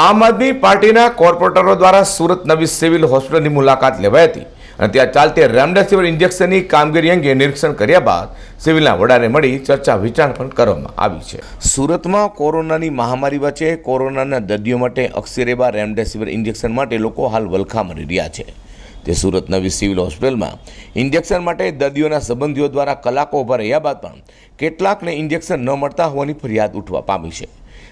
આમ આદમી પાર્ટીના કોર્પોરેટરો દ્વારા સુરત નવી સિવિલ હોસ્પિટલની મુલાકાત લેવાઈ હતી અને ત્યાં ચાલતી રેમડેસિવિર ઇન્જેક્શનની કામગીરી અંગે નિરીક્ષણ કર્યા બાદ સિવિલના વડાને મળી ચર્ચા વિચારણા પણ કરવામાં આવી છે. સુરતમાં કોરોનાની મહામારી વચ્ચે કોરોનાના દર્દીઓ માટે અક્ષરેબા રેમડેસિવિર ઇન્જેક્શન માટે લોકો હાલ વલખા મળી રહ્યા છે. તે સુરત નવી સિવિલ હોસ્પિટલમાં ઇન્જેક્શન માટે દર્દીઓના સંબંધીઓ દ્વારા કલાકો ઊભા રહ્યા બાદ પણ કેટલાકને ઇન્જેક્શન ન મળતા હોવાની ફરિયાદ ઉઠવા પામી છે.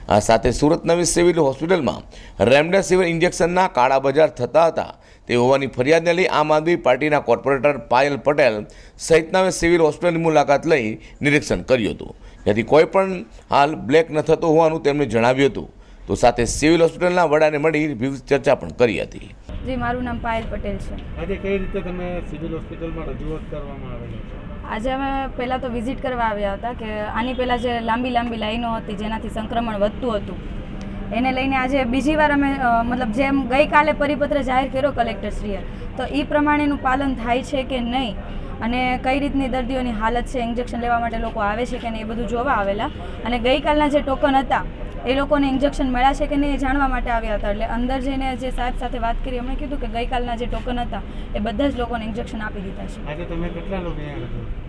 આ સાથે સુરત નવી સિવિલ હોસ્પિટલમાં રેમડેસિવિર ઇન્જેક્શનના કાળા બજાર થતા હતા. તે હોવાની ફરિયાદને લઈ આમ આદમી પાર્ટીના કોર્પોરેટર પાયલ પટેલ સહિતના સિવિલ હોસ્પિટલની મુલાકાત લઈ નિરીક્ષણ કર્યું હતું. જેથી કોઈ પણ હાલ બ્લેક ન થતો હોવાનું તેમણે જણાવ્યું હતું. તો સાથે સિવિલ હોસ્પિટલના વડાને મળી વિવિધ ચર્ચા પણ કરી હતી. જી મારું નામ પાયલ પટેલ છે. આજે કઈ રીતે તમે સિવિલ હોસ્પિટલમાં રજૂઆત કરવામાં આવેલી છે? આજે અમે પહેલાં તો વિઝિટ કરવા આવ્યા હતા કે આની પહેલાં જે લાંબી લાંબી લાઈનો હતી જેનાથી સંક્રમણ વધતું હતું એને લઈને આજે બીજી વાર અમે મતલબ જેમ ગઈકાલે પરિપત્ર જાહેર કર્યો કલેક્ટરશ્રીએ તો એ પ્રમાણેનું પાલન થાય છે કે નહીં અને કઈ રીતની દર્દીઓની હાલત છે ઇન્જેક્શન લેવા માટે લોકો આવે છે કે નહીં એ બધું જોવા આવેલા. અને ગઈકાલના જે ટોકન હતા એ લોકોને ઇન્જેક્શન મળ્યા છે કે નહીં એ જાણવા માટે આવ્યા હતા. એટલે અંદર જઈને જે સાહેબ સાથે વાત કરી એમણે કીધું કે ગઈકાલના જે ટોકન હતા એ બધા જ લોકોને ઇન્જેક્શન આપી દીધા છે. આજે તમે કેટલા લોકો અહીંયા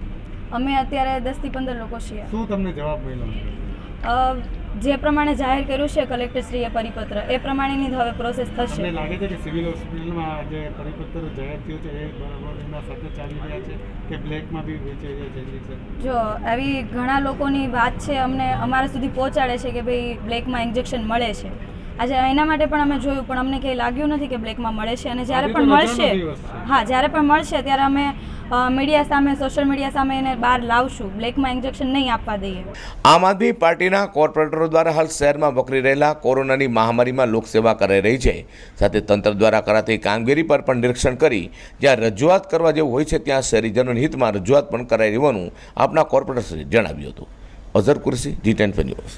અમે અત્યારે દસથી પંદર લોકો છીએ. શું તમને જવાબ મળ્યો? જે પ્રમાણે જાહેર કર્યું છે કલેક્ટરશ્રીએ પરિપત્ર એ પ્રમાણેની જ હવે પ્રોસેસ થશે. લાગે છે કે સિવિલ હોસ્પિટલમાં જે પરિપત્ર જાહેર થયો છે એ બરાબર એમના સાથે ચાલી રહ્યા છે કે બ્લેકમાં બી વેચાઈ રહ્યા છે જો આવી ઘણા લોકોની વાત છે અમને અમારા સુધી પહોંચાડે છે કે ભાઈ બ્લેકમાં ઇન્જેક્શન મળે છે. આજે એના માટે પણ અમે જોયું પણ અમને કંઈ લાગ્યું નથી કે બ્લેકમાં મળે છે. અને જ્યારે પણ મળશે. હા જ્યારે પણ મળશે ત્યારે અમે મીડિયા સામે સોશિયલ મીડિયા સામે એને બહાર લાવશું. બ્લેકમાં ઇન્જેક્શન નહીં આપવા દઈએ. આમ આદમી પાર્ટીના કોર્પોરેટરો દ્વારા હાલ શહેરમાં વકરી રહેલા કોરોનાની મહામારીમાં લોકસેવા કરાઈ રહી છે. સાથે તંત્ર દ્વારા કરાતી કામગીરી પર પણ નિરીક્ષણ કરી જ્યાં રજૂઆત કરવા જેવું હોય છે ત્યાં શહેરીજનોના હિતમાં રજૂઆત પણ કરાઈ રહેવાનું આપના કોર્પોરેટરશ્રીએ જણાવ્યું હતું. Azhar Qureshi ji ten news